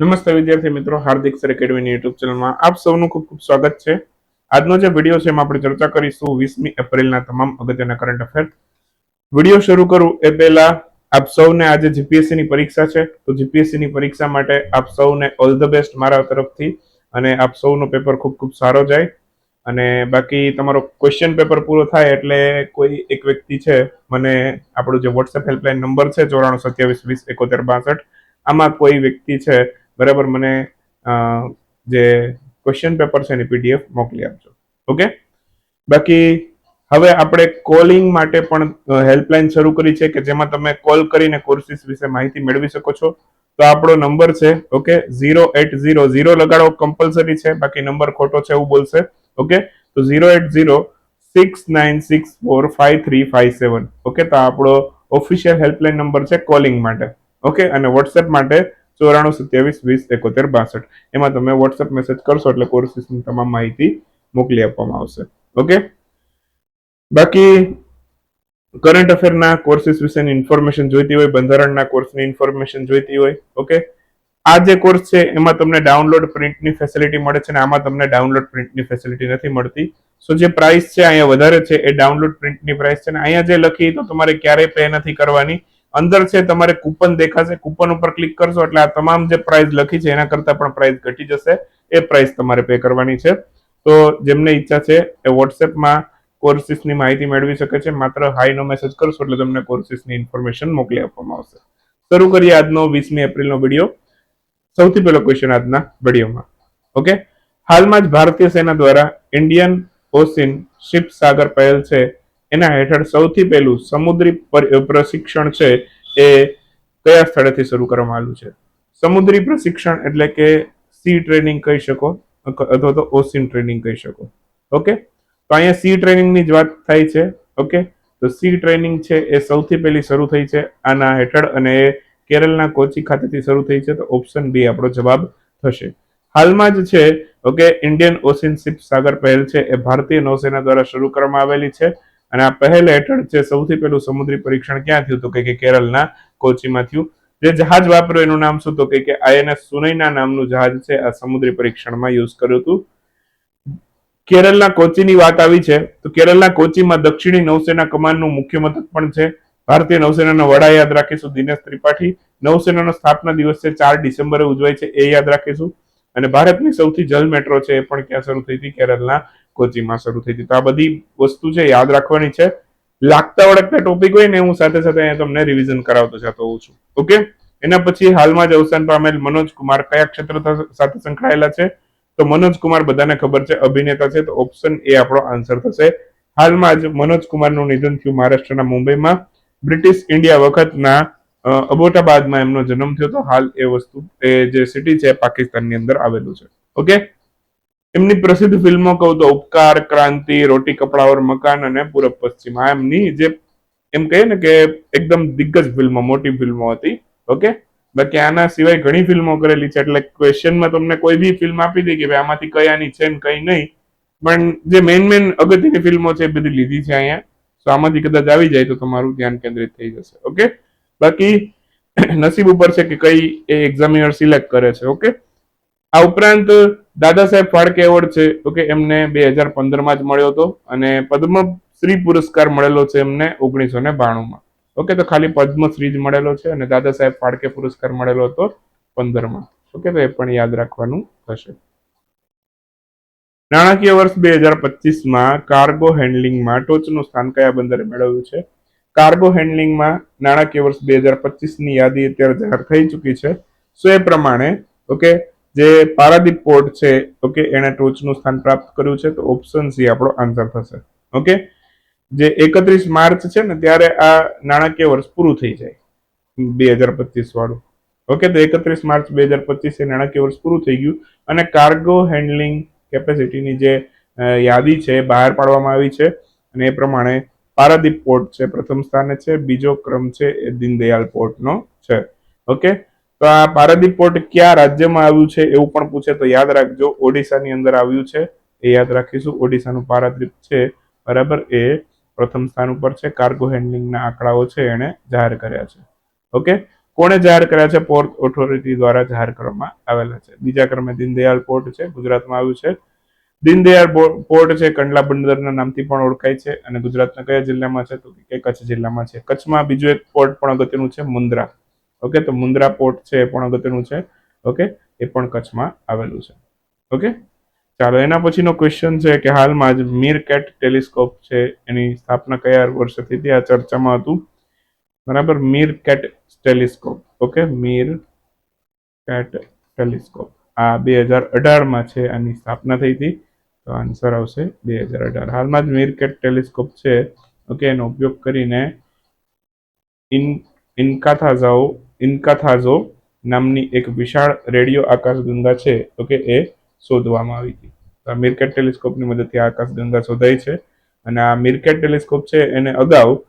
નમસ્તે વિદ્યાર્થી મિત્રો, હાર્દિક સર એકેડમીની યુટ્યુબ ચેનલમાં આપ સૌનું ખૂબ ખૂબ સ્વાગત છે. આજનો જે વીડિયો છે એમાં આપણે ચર્ચા કરીશું વીસમી એપ્રિલના તમામ અગત્યના કરંટ અફેર વીડિયો શરૂ કરું એ પહેલા આપ સૌને આજે જીપીએસસી ની પરીક્ષા છે, તો જીપીએસસી ની પરીક્ષા માટે આપ સૌને ઓલ ધ બેસ્ટ મારા તરફથી અને આપ સૌનો પેપર ખૂબ ખૂબ સારો જાય. અને બાકી તમારો ક્વેશ્ચન પેપર પૂરો થાય એટલે કોઈ એક વ્યક્તિ છે, મને આપણો જે વોટ્સએપ હેલ્પલાઇન નંબર છે ચોરાણું સત્યાવીસ વીસ એકોતેર બાસઠ, આમાં કોઈ વ્યક્તિ છે બરાબર, મને જે ક્વેશ્ચન પેપર છે એની પીડીએફ મોકલી આપજો. ઓકે બાકી, હવે આપણે કોલિંગ માટે પણ હેલ્પલાઇન શરૂ કરી છે કે જેમાં તમે કોલ કરીને કોર્સિસ વિશે માહિતી મેળવી શકો છો. તો આપણો નંબર છે okay zero at zero zero લગાડવો compulsory છે. બાકી નંબર ખોટો છે એવું બોલશે ઓકે તો zero at zero six nine six four five three five seven okay તો આપણો ઓફિશિયલ હેલ્પલાઇન નંબર છે કોલિંગ માટે ઓકે અને વોટ્સએપ માટે ચોરાણું, સત્યાવીસ, વીસ, એકોતેર, બાસઠ. એમાં તમે વોટ્સઅપ મેસેજ કરશો એટલે કોર્સિસની તમામ માહિતી મોકલી આપવામાં આવશે. ઓકે બાકી કરંટ અફેરના કોર્સિસ વિશેની ઇન્ફોર્મેશન જોઈતી હોય, બંધારણના કોર્સની ઇન્ફોર્મેશન જોઈતી હોય ઓકે આ જે કોર્સ છે, એમાં તમને ડાઉનલોડ પ્રિન્ટની ફેસિલિટી મળે છે અને આમાં તમને ડાઉનલોડ પ્રિન્ટની ફેસિલિટી નથી મળતી. સો જે પ્રાઇસ છે, અહીંયા વધારે છે, એ ડાઉનલોડ પ્રિન્ટની પ્રાઇસ છે અને અહીંયા જે લખી તો તમારે ક્યારેય પે નથી કરવાની. અંદર છે, તમારે કૂપન દેખાશે. કૂપન ઉપર ક્લિક કરશો એટલે આ તમામ જે પ્રાઇસ લખી છે, એના કરતાં પણ પ્રાઇસ ઘટી જશે. એ પ્રાઇસ તમારે પે કરવાની છે. તો જેમને ઈચ્છા છે, એ વોટ્સએપમાં કોર્સિસની માહિતી મેળવી શકે છે. માત્ર હાઈનો મેસેજ કરશો એટલે તમને કોર્સિસની ઇન્ફોર્મેશન મોકલી આપવામાં આવશે. શરૂ કરીએ આજનો વીસમી એપ્રિલનો વીડિયો સૌથી પહેલો ક્વેશ્ચન આજના વિડીયોમાં. ઓકે હાલમાં જ ભારતીય સેના દ્વારા ઇન્ડિયન ઓસિન શિપ સાગર પહેલ છે. એના હેઠળ સૌથી પહેલું સમુદ્રી પર- પ્રશિક્ષણ છે એ કયા સ્થળેથી શરૂ કરવામાં આવ્યું છે? સમુદ્રી પ્રશિક્ષણ એટલે કે સી ટ્રેનિંગ કહી શકો અથવા તો ઓસિન ટ્રેનિંગ કહી શકો. ઓકે? તો અહીંયા સી ટ્રેનિંગની જ વાત થાય છે, ઓકે? તો સી ટ્રેનિંગ છે એ સૌથી પહેલી શરૂ થઈ છે આના હેઠળ અને એ કેરળના કોચી ખાતેથી શરૂ થઈ છે, તો ઓપ્શન બી આપણો જવાબ થશે. હાલમાં જ છે, okay Indian ocean ship Sagar પહેલ છે, એ ભારતીય નૌસેના દ્વારા શરૂ કરવામાં આવેલી છે. અને આ પહેલ હેઠળ છે, સૌથી પહેલું સમુદ્રી પરીક્ષણ ક્યાં થયું તો કે કેરળના કોચીમાં થયું. જે જહાજ વાપર્યું, એનું નામ શું તો કે આઈએનએસ સુનૈના નામનું જહાજ છે, આ સમુદ્રી પરીક્ષણમાં યુઝ કર્યું હતું. કેરળના કોચીની વાત આવી છે, તો કેરળના કોચીમાં દક્ષિણી નૌસેના કમાન્ડનું મુખ્ય મથક પણ છે. ભારતીય નૌસેનાના વડા યાદ રાખીશું, દિનેશ ત્રિપાઠી. નૌસેનાનો સ્થાપના દિવસ છે, ચાર ડિસેમ્બરે ઉજવાય છે, એ યાદ રાખીશું. અને ભારતની સૌથી જલ મેટ્રો છે, એ પણ ક્યાં શરૂ થઈ હતી? કેરળના કોચીમાં શરૂ થઈ હતી. તો આ બધી વસ્તુ છે, યાદ રાખવાની છે. લાગતા વળગતા ટોપિક હોય ને, હું સાથે સાથે તમને રિવિઝન કરાવતો જતો હોઉં છું. ઓકે એના પછી હાલમાં જ અવસાન પામેલ મનોજ કુમાર કયા ક્ષેત્ર સાથે સંકળાયેલા છે? તો મનોજ કુમાર બધાને ખબર છે, અભિનેતા છે, તો ઓપ્શન એ આપણો આન્સર થશે. હાલમાં જ મનોજ કુમારનું નિધન થયું મહારાષ્ટ્રના મુંબઈમાં. બ્રિટિશ ઇન્ડિયા વખતના અબોટાબાદમાં એમનો જન્મ થયો. તો હાલ એ વસ્તુ, એ જે સિટી છે પાકિસ્તાનની અંદર આવેલું છે. ઓકે એમની પ્રસિદ્ધ ફિલ્મો કહું તો ઉપકાર, ક્રાંતિ, રોટી કપડા ઓર મકાન અને પૂરબ પશ્ચિમ. આ એમની જે એમ કહીએ ને કે એકદમ દિગ્ગજ ફિલ્મો, મોટી ફિલ્મો હતી. ઓકે? બાકી આના સિવાય ઘણી ફિલ્મો કરેલી છે. એટલે ક્વેશ્ચનમાં તમને કોઈ બી ફિલ્મ આપી દે કે ભાઈ આમાંથી કયાની છે ને કઈ નહીં. પણ જે મેઇન મેઇન અગત્યની ફિલ્મો છે એ બધી લીધી છે અહીંયા. તો આમાંથી કદાચ આવી જાય તો તમારું ધ્યાન કેન્દ્રિત થઈ જશે. ઓકે? બાકી નસીબ ઉપર છે કે કઈ એ એક્ઝામિનર સિલેક્ટ કરે છે. ઓકે? આ ઉપરાંત દાદા સાહેબ ફાળકે એવોર્ડ છે ઓકે એમને બે હજાર પંદરમાં જ મળ્યો હતો અને પદ્મશ્રી પુરસ્કાર મળેલો છે એમને ઓગણીસો ને બાણુંમાં. ઓકે, તો ખાલી પદ્મશ્રી જ મળેલો છે અને દાદા સાહેબ ફાળકે પુરસ્કાર મળેલો હતો પંદરમાં. ઓકે, તો એ પણ યાદ રાખવાનું થશે. નાણાકીય વર્ષ બે હજાર પચીસમાં કાર્ગો હેન્ડલિંગમાં ટોચનું સ્થાન કયા બંદરે મેળવ્યું છે? કાર્ગો હેન્ડલિંગમાં નાણાકીય વર્ષ બે હજાર પચીસની યાદી અત્યારે જાહેર થઈ ચૂકી છે. સો એ પ્રમાણે, ઓકે જે પારાદીપ પોર્ટ છે, ઓકે, એણે ટોચનું સ્થાન પ્રાપ્ત કર્યું છે, તો ઓપ્શન સી આપણો આન્સર થશે, ઓકે? જે એકત્રીસ માર્ચ છે ને, ત્યારે આ નાણાકીય વર્ષ પૂરું થઈ જાય, બે હજાર પચીસ વાળું, ઓકે? તો એકત્રીસ માર્ચ બે હજાર પચીસ એ નાણાકીય વર્ષ પૂરું થઈ ગયું, અને કાર્ગો હેન્ડલિંગ કેપેસિટીની જે યાદી છે, બહાર પાડવામાં આવી છે, અને એ પ્રમાણે પારાદીપ પોર્ટ છે, પ્રથમ સ્થાને છે, બીજો ક્રમ છે, એ દીનદયાલ પોર્ટનો છે, ઓકે? તો આ પારાદીપ પોર્ટ કયા રાજ્યમાં આવ્યું છે એવું પણ પૂછે તો યાદ રાખજો, ઓડિશાની અંદર આવ્યું છે. એ યાદ રાખીશું, ઓડિશાનું પારાદીપ છે. બરાબર? એ પ્રથમ સ્થાન ઉપર છે. કાર્ગો હેન્ડલિંગના આંકડાઓ છે, એણે જાહેર કર્યા છે. ઓકે? કોણે જાહેર કર્યા છે? પોર્ટ ઓથોરિટી દ્વારા જાહેર કરવામાં આવેલા છે. બીજા ક્રમે દીનદયાળ પોર્ટ છે, ગુજરાતમાં આવ્યું છે. દીનદયાળ પોર્ટ છે, કંડલા બંદરના નામથી પણ ઓળખાય છે. અને ગુજરાતના કયા જિલ્લામાં છે? તો કે કચ્છ જિલ્લામાં છે. કચ્છમાં બીજું એક પોર્ટ પણ અગત્યનું છે, મુન્દ્રા. ઓકે તો મુન્દ્રા પોર્ટ છે એ પણ અગત્યનું છે. ઓકે એ પણ કચ્છમાં આવેલું છે. ઓકે ચાલો, એના પછીનો ક્વેશ્ચન છે કે હાલમાં જ મીરકેટ ટેલિસ્કોપ છે, એની સ્થાપના કયા વર્ષથી હતી આ ચર્ચામાં હતું. બરાબર, meerkat telescope. Okay meerkat telescope. આ બે હજાર અઢારમાં છે, આની સ્થાપના થઈ હતી. તો આન્સર આવશે બે હજાર અઢાર. હાલમાં જ મીરકેટ ટેલિસ્કોપ છે. ઓકે એનો ઉપયોગ કરીને ઇન ઇન્કાથાઝાઓ, ઇન્કાથાઝો નામની એક વિશાળ રેડિયો આકાશગંગા છે ઓકે એ શોધવામાં આવી હતી. તો આ મિરકેટ ટેલિસ્કોપની મદદથી આકાશગંગા શોધાઈ છે અને આ મિરકેટ ટેલિસ્કોપ છે, એને અગાઉ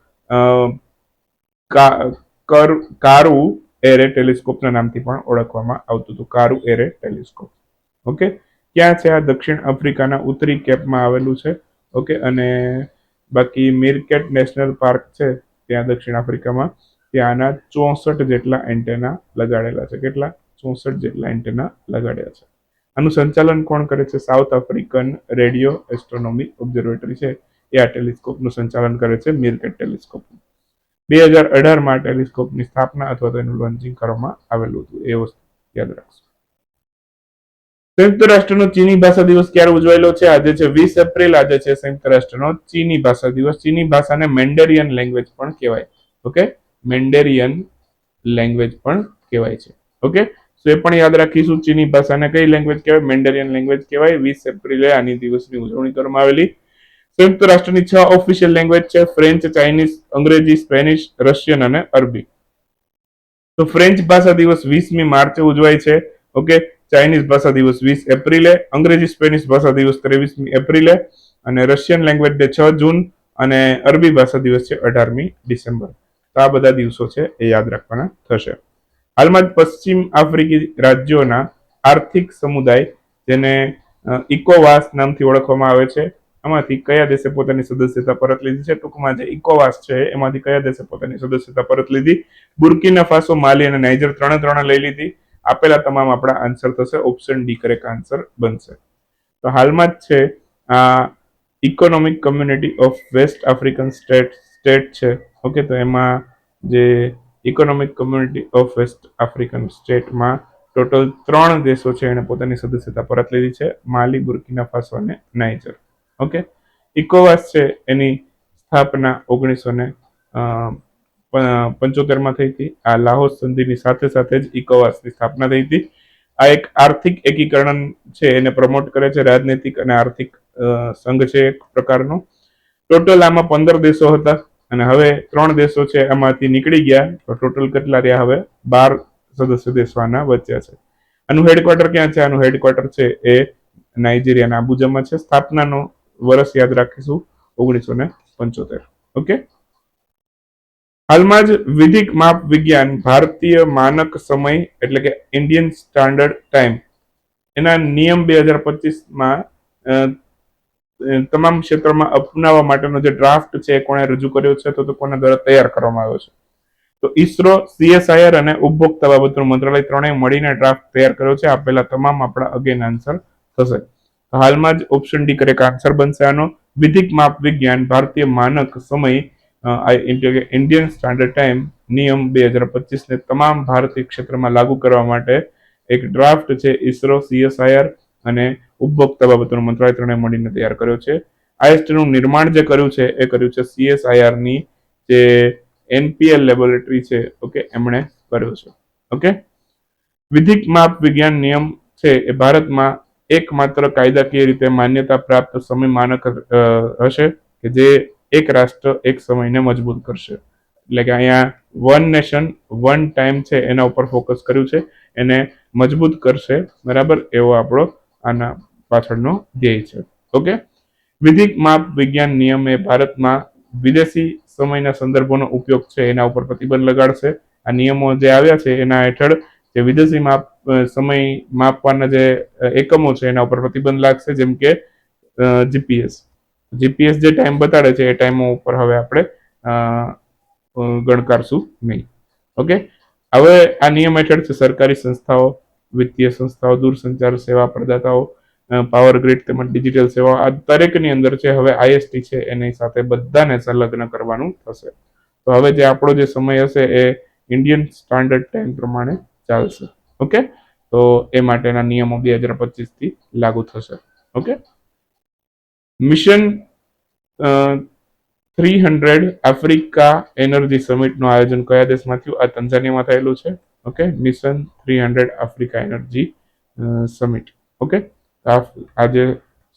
કા- કારુ એરે ટેલિસ્કોપના નામથી પણ ઓળખવામાં આવતું હતું, કારુ એરે ટેલિસ્કોપ. ઓકે? ક્યાં છે આ દક્ષિણ આફ્રિકાના ઉત્તરી કેપમાં આવેલું છે? ઓકે? અને બાકી મિરકેટ નેશનલ પાર્ક છે, ત્યાં દક્ષિણ આફ્રિકામાં. ત્યાંના ચોસઠ જેટલા એન્ટેના લગાડેલા છે. કેટલા? ચોસઠ જેટલા એન્ટેના લગાડ્યા છે. આનું સંચાલન કોણ કરે છે? South African radio astronomy observatory છે. એ આ ટેલિસ્કોપનું સંચાલન કરે છે મિરકેટ ટેલિસ્કોપનું. બે હજાર અઢારમાં ટેલિસ્કોપની સ્થાપના અથવા તેનું લોન્ચિંગ કરવામાં આવેલું હતું. એ વસ્તુ યાદ રાખશો. સંયુક્ત રાષ્ટ્રનો ચીની ભાષા દિવસ ક્યારે ઉજવાયેલો છે? આજે છે વીસ એપ્રિલ, આજે છે સંયુક્ત રાષ્ટ્રનો ચીની ભાષા દિવસ. ચીની ભાષાને મેન્ડેરિયન લેંગ્વેજ પણ કહેવાય. ઓકે? મેન્ડેરિયન લેંગ્વેજ પણ કહેવાય છે. ઓકે તો એ પણ યાદ રાખીશું, ચીની ભાષાને કઈ લેંગ્વેજ કહેવાય? મેન્ડેરિયન લેંગ્વેજ કહેવાય. વીસ એપ્રિલે આની દિવસની ઉજવણી કરવામાં આવેલી. સંયુક્ત રાષ્ટ્રની છ ઓફિશિયલ લેંગ્વેજ છે. ફ્રેન્ચ ચાઇનીઝ અંગ્રેજી સ્પેનિશ રશિયન અને અરબી તો ફ્રેન્ચ ભાષા દિવસ વીસમી માર્ચે ઉજવાય છે. ઓકે ચાઇનીઝ ભાષા દિવસ વીસ એપ્રિલે, અંગ્રેજી સ્પેનિશ ભાષા દિવસ ત્રેવીસમી એપ્રિલે અને રશિયન લેંગ્વેજ ડે છ જૂન અને અરબી ભાષા દિવસ છે અઢારમી ડિસેમ્બર. તો આ બધા દિવસો છે એ યાદ રાખવાના થશે. હાલમાં જ પશ્ચિમ આફ્રિકી રાજ્યોના આર્થિક સમુદાય જેને ઇકોવાસ નામથી ઓળખવામાં આવે છે આમાંથી કયા દેશે પોતાની સદસ્યતા પરત લીધી છે? ટૂંકમાં જે ઇકોવાસ છે એમાંથી કયા દેશે પોતાની સદસ્યતા પરત લીધી? બુર્કીના ફાસો, માલી અને નાઇજર ત્રણે ત્રણે લઈ લીધી. આપેલા તમામ આપણા આન્સર થશે. ઓપ્શન ડી કરેક્ટ આન્સર બનશે. તો હાલમાં જ છે આ economic community of West African state state છે. ઓકે, તો એમાં જે economic community of West African સ્ટેટમાં ટોટલ ત્રણ દેશો છે એણે પોતાની સદસ્યતા પરત લીધી છે, માલી, બુર્કીના ફાસો અને નાઇજર. ઓકે? ઇકોવાસ છે, એની સ્થાપના ઓગણીસો ને પંચોતેરમાં થઈ હતી. આ લાહોર સંધિની સાથે સાથે જ ઇકોવાસની સ્થાપના થઈ હતી. આ એક આર્થિક એકીકરણ છે, એને પ્રમોટ કરે છે રાજનૈતિક અને આર્થિક સંઘ છે એક પ્રકારનો. ટોટલ આમાં પંદર દેશો હતા. અને હવે ત્રણ દેશો છે આમાંથી નીકળી ગયા. તો ટોટલ કેટલા રહ્યા હવે? બાર સદસ્ય દેશોના વચ્ચે છે. આનું હેડક્વાર્ટર ક્યાં છે? આનું હેડક્વાર્ટર છે એ નાઇજીરિયાના આબુજામાં છે. સ્થાપનાનો વર્ષ યાદ રાખીશું ઓગણીસો ને પંચોતેર. ઓકે? હાલમાં જ વિધિક માપ વિજ્ઞાન ભારતીય માનક સમય એટલે કે ઇન્ડિયન સ્ટાન્ડર્ડ ટાઈમ એના નિયમ બે હજાર પચીસમાં તમામ ક્ષેત્રમાં અપનાવવા માટેનો જે ડ્રાફ્ટ છે, કોણે રજૂ કર્યો છે, તો કોના દ્વારા તૈયાર કરવામાં આવ્યો છે. તો ઈસરો સીએસઆઈઆર અને ઉપભોક્તા બાબતનું મંત્રાલય ત્રણેય મળીને ડ્રાફ્ટ તૈયાર કર્યો છે. આપેલા તમામ આપણા અગેન આન્સર થશે. હાલમાં જ ઓપ્શન ડી કરેક આન્સર બનશે આનો. વિધિક માપ વિજ્ઞાન, ભારતીય માનક સમય ઇન્ડિયન સ્ટાન્ડર્ડ ટાઈમ નિયમ બે હજાર પચીસને તમામ ભારતીય ક્ષેત્રમાં લાગુ કરવા માટે એક ડ્રાફ્ટ છે ઈસરો સીએસઆઈઆર અને ઉપભોક્તા બાબતોનું મંત્રાલય ત્રણે મળીને તૈયાર કર્યો છે. આ એસટીનું નિર્માણ જે કર્યું છે, એ કર્યું છે સીએસઆઈઆરની જે એનપીએલ લેબોરેટરી છે, ઓકે, એમણે કર્યો છે, ઓકે? વિધિક માપ વિજ્ઞાન નિયમ છે, એ ભારતમાં એકમાત્ર કાયદાકીય રીતે માન્યતા પ્રાપ્ત સમય માનક હશે કે જે એક રાષ્ટ્ર એક સમયને મજબૂત કરશે. એટલે કે અહીંયા વન નેશન વન ટાઈમ છે, એના ઉપર ફોકસ કર્યું છે, એને મજબૂત કરશે, બરાબર? એવો આપણો આના પાછળનો ધ્યેય છે. ઓકે વિધિક માપ વિજ્ઞાન નિયમ એ ભારતમાં વિદેશી સમયના સંદર્ભોનો ઉપયોગ છે, એના ઉપર પ્રતિબંધ લગાડશે. આ નિયમો જે આવ્યા છે, એના હેઠળ જે વિદેશી માપ સમય માપવાના જે એકમો છે, એના ઉપર પ્રતિબંધ લાગશે, જેમ કે જીપીએસ જીપીએસ જે ટાઈમ બતાડે છે, એ ટાઈમો ઉપર હવે આપણે ગણકારશું નહીં. ઓકે હવે આ નિયમ હેઠળ છે, સરકારી સંસ્થાઓ વિત્તીય સંસ્થાઓ, દૂરસંચાર સેવા પ્રદાતાઓ પાવર ગ્રીડ તેમજ ડિજિટલ સેવા આ દરેકની અંદર છે, હવે આઈએસટી છે, એની સાથે બધાને સંલગ્ન કરવાનું થશે. તો હવે જે આપણો જે સમય હશે એ ઇન્ડિયન સ્ટાન્ડર્ડ ટાઈમ પ્રમાણે ચાલશે. ઓકે તો એ માટેના નિયમો બે હજાર પચીસથી લાગુ થશે. Okay mission three hundred Africa energy સમિટનું આયોજન કયા દેશમાં થયું? આ તંજાનિયામાં થયેલું છે. Okay mission three hundred Africa energy summit okay આજે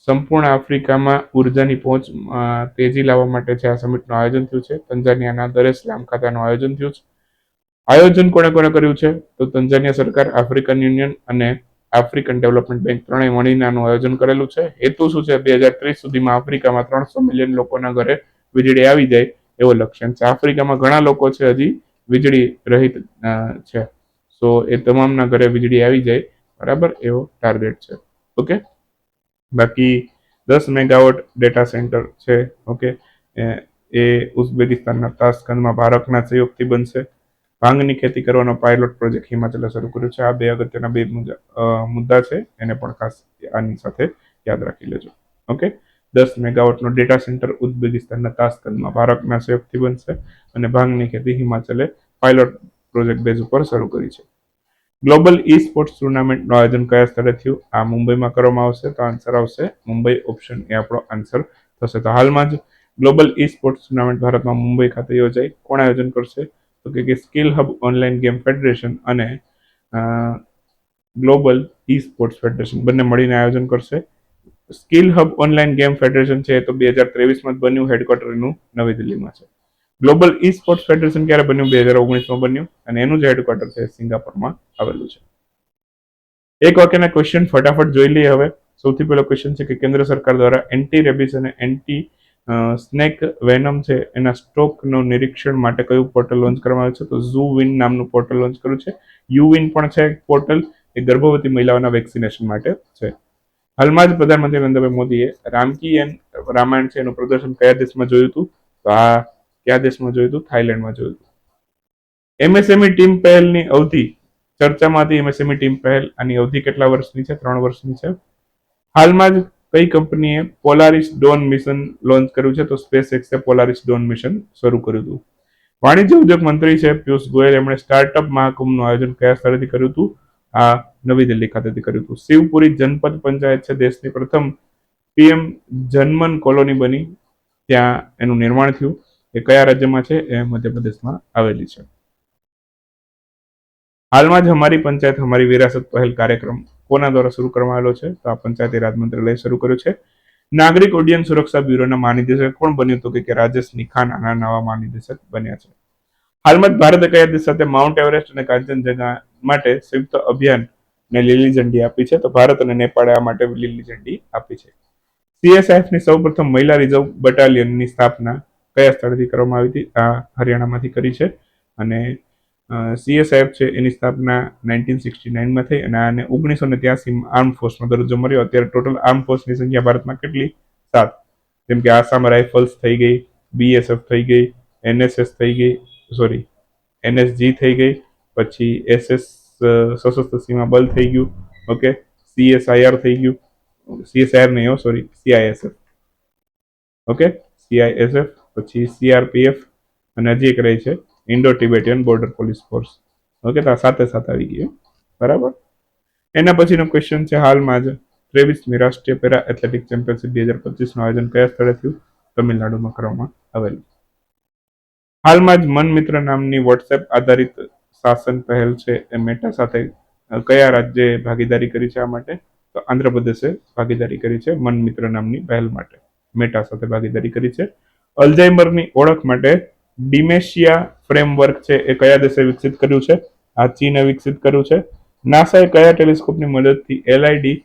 સંપૂર્ણ આફ્રિકામાં ઉર્જાની પહોંચ તેજી લાવવા માટે છે આ સમિટનું આયોજન થયું છે તંજાનિયાના દરેસલામ ખાતાનું આયોજન થયું છે. આયોજન કોણે કોણે કર્યું છે? તો તંજાનિયા સરકાર આફ્રિકન યુનિયન અને આફ્રિકન ડેવલપમેન્ટ બેંક ત્રણેય મળીને આનું આયોજન કરેલું છે. હેતુ શું છે? બે હજાર ત્રીસ સુધીમાં આફ્રિકામાં ત્રણસો મિલિયન લોકોના ઘરે વીજળી આવી જાય એવો લક્ષ્યાંક છે. આફ્રિકામાં ઘણા લોકો છે હજી વીજળી રહિત છે. સો એ તમામના ઘરે વીજળી આવી જાય, બરાબર? એવો ટાર્ગેટ છે. ઓકે બાકી દસ મેગાવોટ ડેટા સેન્ટર છે ઓકે એ- ઉઝબેકિસ્તાનના તાસ્કંદમાં ભારતના સહયોગથી બનશે. ભાંગની ખેતી કરવાનો પાયલોટ પ્રોજેક્ટ હિમાચલે શરૂ કર્યો છે. આ બે અગત્યના બે મુદ્દા છે. એને પણ ખાસ આની સાથે યાદ રાખી લેજો. ઓકે દસ મેગાવોટનો ડેટા સેન્ટર ઉઝબેકિસ્તાનના તાસ્કંદમાં ભારતના સહયોગથી બનશે અને ભાંગની ખેતી હિમાચલે પાયલોટ પ્રોજેક્ટ બેઝ ઉપર શરૂ કરી છે. ગ્લોબલ ઈ સ્પોર્ટ્સ ટુર્નામેન્ટનું આયોજન કયા સ્થળે થયું? આ મુંબઈમાં કરવામાં આવશે તો આન્સર આવશે મુંબઈ ઓપ્શન એ આપણો આન્સર થશે. તો હાલમાં જ ગ્લોબલ ઈ સ્પોર્ટ્સ ટુર્નામેન્ટ ભારતમાં મુંબઈ ખાતે યોજાઈ. કોણ આયોજન કરશે? તો કે skill hub online game federation અને ગ્લોબલ ઈ સ્પોર્ટ્સ ફેડરેશન બંને મળીને આયોજન કરશે. Skill hub online game federation છે તો બે હજાર ત્રેવીસમાં બન્યું. હેડક્વાર્ટર નવી દિલ્હીમાં છે. ગ્લોબલ ઈ સ્પોર્ટ્સ ફેડરેશન ક્યારે બન્યું? બે હજાર ઓગણીસમાં બન્યું અને એનું જે હેડક્વાર્ટર છે સિંગાપુરમાં આવેલું છે. એક વાક્યના ક્વેશ્ચન ફટાફટ જોઈ લઈએ હવે. સૌથી પહેલો ક્વેશ્ચન છે કે કેન્દ્ર સરકાર દ્વારા એન્ટી રેબિસ અને એન્ટી સ્નેક વેનમ છે એના સ્ટોકનું નિરીક્ષણ માટે કયું પોર્ટલ લોન્ચ કરવામાં આવ્યું છે? તો ઝૂ વિન નામનું પોર્ટલ લોન્ચ કર્યું છે. યુવિન પણ છે પોર્ટલ એ ગર્ભવતી મહિલાઓના વેક્સિનેશન માટે છે. હાલમાં જ પ્રધાનમંત્રી નરેન્દ્રભાઈ મોદીએ રામકી એન રામાયણ છે એનું પ્રદર્શન કયા દેશમાં જોયું હતું? તો આ કયા દેશમાં જોયું હતું થાઈલેન્ડમાં જોયું હતું. એમએસએમઈ ટીમ પહેલની અવધિ ચર્ચામાં એમએસએમઈ ટીમ પહેલ આની અવધિ કેટલા વર્ષની છે? ત્રણ વર્ષની છે. હાલમાં જ કઈ કંપનીએ પોલારિસ ડોન મિશન લોન્ચ કર્યું છે? તો સ્પેસ એક્સે પોલારિસ ડોન મિશન શરૂ કર્યું હતું. વાણિજ્ય ઉદ્યોગ મંત્રી છે પિયુષ ગોયલ એમણે સ્ટાર્ટઅપ મહાકુંભનું આયોજન કયા સ્થળેથી કર્યું હતું? આ નવી દિલ્હી ખાતેથી કર્યું હતું. શિવપુરી જનપદ પંચાયત છે દેશની પ્રથમ પીએમ જનમન કોલોની બની. ત્યાં એનું નિર્માણ થયું. એ કયા રાજ્યમાં છે? એ મધ્યપ્રદેશમાં આવેલી છે. હાલમાં જ અમારી પંચાયત, અમારી વિરાસત પહેલ કાર્યક્રમ કોના દ્વારા શરૂ કરવામાં આવેલો છે? તો આ પંચાયતી રાજ મંત્રાલય શરૂ કર્યું છે. નાગરિક ઉડ્ડયન સુરક્ષા બ્યુરોના મહાનિદેશક કોણ બન્યું હતું? કે રાજેશ નિખાન આના નવા મહાનિદેશક બન્યા છે. હાલમાં જ ભારત કયા દેશ સાથે માઉન્ટ એવરેસ્ટ અને કાંચનજંગા માટે સંયુક્ત અભિયાન ને લીલી ઝંડી આપી છે. તો ભારત અને નેપાળે આ માટે લીલી ઝંડી આપી છે. સીએસએફની સૌપ્રથમ મહિલા રિઝર્વ બટાલિયનની સ્થાપના કયા સ્થળેથી કરવામાં આવી હતી, આ હરિયાણામાંથી કરી છે. અને સીએસએફ છે, એની સ્થાપના નાઇન્ટીન સિક્સટી નાઇનમાં થઈ અને આને ઓગણીસો ને ત્યાસીમાં આર્મ ફોર્સનો દરજ્જો મળ્યો. અત્યારે ટોટલ આર્મ ફોર્સની સંખ્યા ભારતમાં કેટલી? સાત. જેમ કે આસામ રાઇફલ્સ થઈ ગઈ બીએસએફ થઈ ગઈ એનએસએસ થઈ ગઈ સોરી એનએસજી થઈ ગઈ, પછી એસએસ સશસ્ત્ર સીમા બલ થઈ ગયું, ઓકે સીએસઆઈઆર થઈ ગયું સીએસઆઈઆર નહીં હો સોરી સીઆઈએસએફ ઓકે સીઆઈએસએફ પછી સીઆરપીએફ અને હજી એક રહી છે Indo Tibetan border police force okay તો સાથે સાથે આવી ગયું. બરાબર? એના પછીનો ક્વેશ્ચન છે હાલમાં જ. ત્રેવીસમી રાષ્ટ્રીય પેરા એથ્લેટિક ચેમ્પિયનશિપ બે હજાર પચીસનું આયોજન કયા સ્થળે થયું? તમિલનાડુમાં કરવામાં આવેલું. હાલમાં જ મન મિત્ર નામની વોટ્સએપ આધારિત શાસન પહેલ છે, એ મેટા સાથે કયા રાજ્યે ભાગીદારી કરી છે આ માટે? તો આંધ્રપ્રદેશે ભાગીદારી કરી છે મન મિત્ર નામની પહેલ માટે. મેટા સાથે ભાગીદારી કરી છે. અલ્ઝાઇમરની ઓળખ માટે ડિમેશિયા ફ્રેમવર્ક છે એ કયા દેશે વિકસિત કર્યું છે? આ ચીને વિકસિત કર્યું છે. નાસાએ કયા ટેલિસ્કોપની મદદથી એલઆઈડી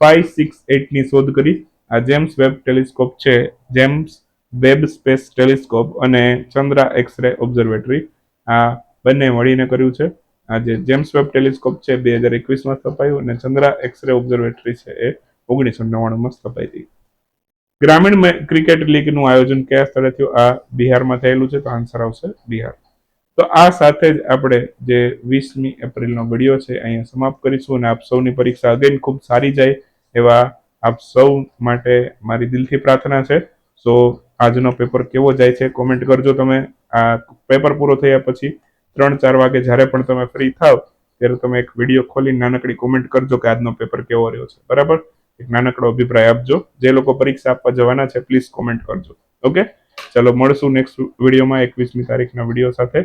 ફાઈવ સિક્સ એટની શોધ કરી? આ જેમ્સ વેબ ટેલિસ્કોપ છે. જેમ્સ વેબ સ્પેસ ટેલિસ્કોપ અને ચંદ્રા એક્સરે ઓબ્ઝર્વેટરી. આ બંને મળીને કર્યું છે. આ જે જેમ્સ વેબ ટેલિસ્કોપ છે બે હજાર એકવીસમાં સ્થપાયું અને ચંદ્રા એક્સરે ઓબ્ઝર્વેટરી છે એ ઓગણીસો નવ્વાણુંમાં સ્થપાઈ હતી. ગ્રામીણ ક્રિકેટ લીગનું આયોજન કયા સ્થળે થયું? આ બિહારમાં થયેલું છે, તો આન્સર આવશે બિહાર. તો આ સાથે જ આપણે જે વીસમી એપ્રિલનો વીડિયો છે, અહીંયા સમાપ્ત કરીશું અને આપ સૌની પરીક્ષા અગેન ખૂબ સારી જાય એવા આપ સૌ માટે મારી દિલથી પ્રાર્થના છે. સો આજનો પેપર કેવો જાય છે કોમેન્ટ કરજો તમે. આ પેપર પૂરો થયા પછી ત્રણ ચાર વાગે જ્યારે પણ તમે ફ્રી થાવ, ત્યારે તમે એક વીડિયો ખોલી નાનકડી કોમેન્ટ કરજો કે આજનો પેપર કેવો રહ્યો છે. બરાબર? એક નાનકડો અભિપ્રાય આપજો. જે લોકો પરીક્ષા આપવા જવાના છે પ્લીઝ કોમેન્ટ કરજો. ઓકે ચલો, મળશું નેક્સ્ટ વિડીયોમાં એકવીસમી તારીખના વીડિયો સાથે.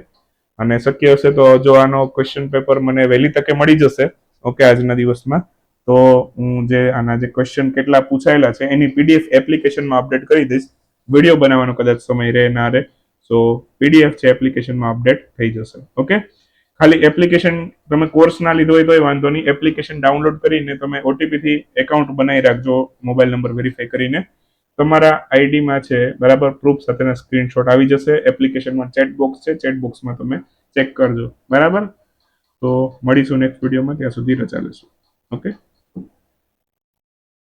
અને શક્ય હશે તો જો આનો ક્વેશ્ચન પેપર મને વહેલી તકે મળી જશે ઓકે આજના દિવસમાં, તો હું જે આના જે ક્વેશ્ચન કેટલા પૂછાયેલા છે, એની પીડીએફ એપ્લિકેશનમાં અપડેટ કરી દઈશ. વીડિયો બનાવવાનો કદાચ સમય રહે, ના રહે સો પીડીએફ છે એપ્લિકેશનમાં અપડેટ થઈ જશે ઓકે ખાલી એપ્લિકેશન તમે કોર્સ ના લીધો હોય તોય વાંધો નહીં. એપ્લિકેશન ડાઉનલોડ કરીને તમે ઓટીપી થી એકાઉન્ટ બનાવી રાખજો મોબાઈલ નંબર વેરીફાઈ કરીને. તમારા આઈડીમાં છે, બરાબર પ્રૂફ સાથેના સ્ક્રીનશોટ આવી જશે. એપ્લિકેશનમાં ચેટ બોક્સ છે ચેટ બોક્સમાં તમે ચેક કરજો. બરાબર? તો મળીશું નેક્સ્ટ વિડીયોમાં ત્યાં સુધી રજા લેશું. ઓકે